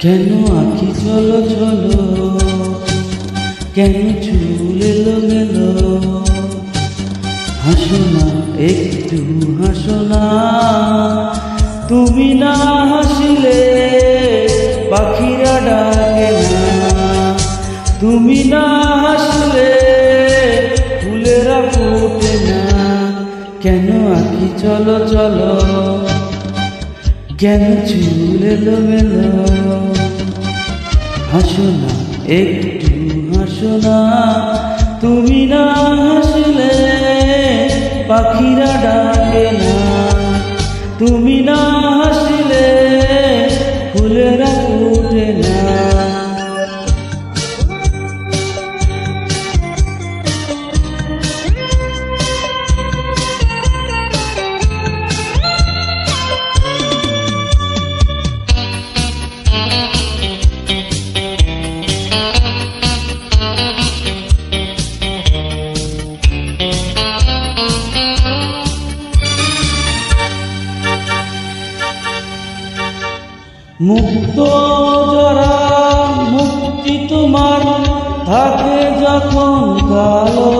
কেন আঁকি চলো চলো? কেন চুল এলো মেলো হাসো না, একটু হাসো না। তুমি না হাসিলে পাখিরা ডাকে না। তুমি না হাসলে ফুলেরা ফোটে না। কেন আঁকি চলো চলো? কেন চুলে দেবে মেলো হাসো না, একটু হাসো না। তুমি না হাসলে পাখিরা ডাকে না। তুমি না মুক্ত জরা, মুক্তি তোমার থাকে যখন কালো।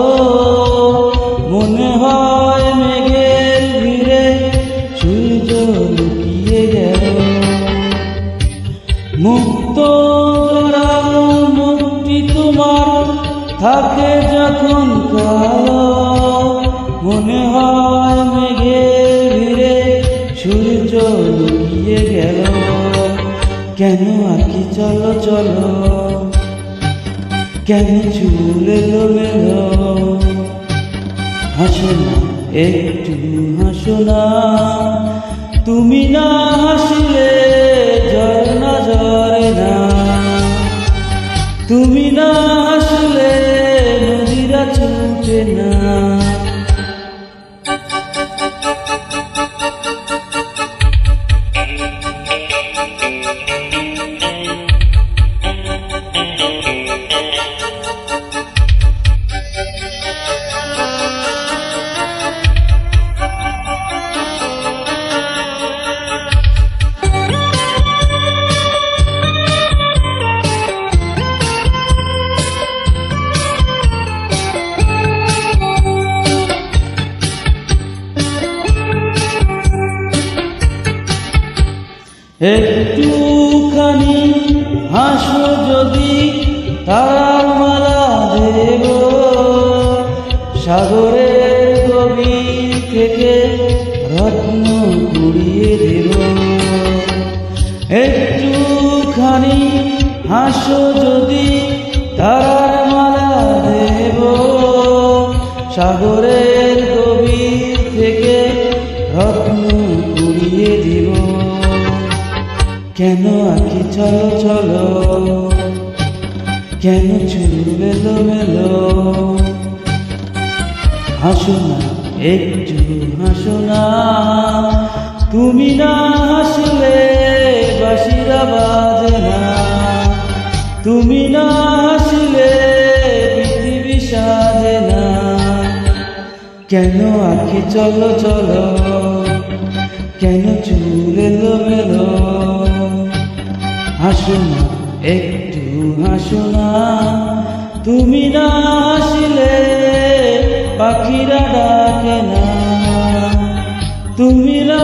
মনে হয় মেঘের ভিড়ে সূর্য লুকিয়ে গেল। মুক্ত জরা, মুক্তি তোমার থাকে যখন কালো। মনে হয় মেঘের ভিড়ে সূর্য লুকিয়ে গেল। কেন? আঁকি চলো চলো। কেন চুল এলো মেলো হাসো না, একটু হাসো না। তুমি না হাসলে একটুখানি হাসো যদি তার মালা দেব। সাগরের গভীর থেকে রত্ন কুড়িয়ে দেব। একটুখানি হাসো যদি তার মালা দেব। সাগরের গভীর কেন আঁকি চলো চলো? কেন চুল এলো মেলো হাসো না, একটু হাসো না। তুমি না হাসলে বাসিরা বাজে না। তুমি না হাসলে পৃথিবী সাজে না। কেন আঁকি চলো চলো? কেন মেলো হাসুনা একটু হাসুনা তুমি না আসলে পাখিরা ডাকে না। তুমি না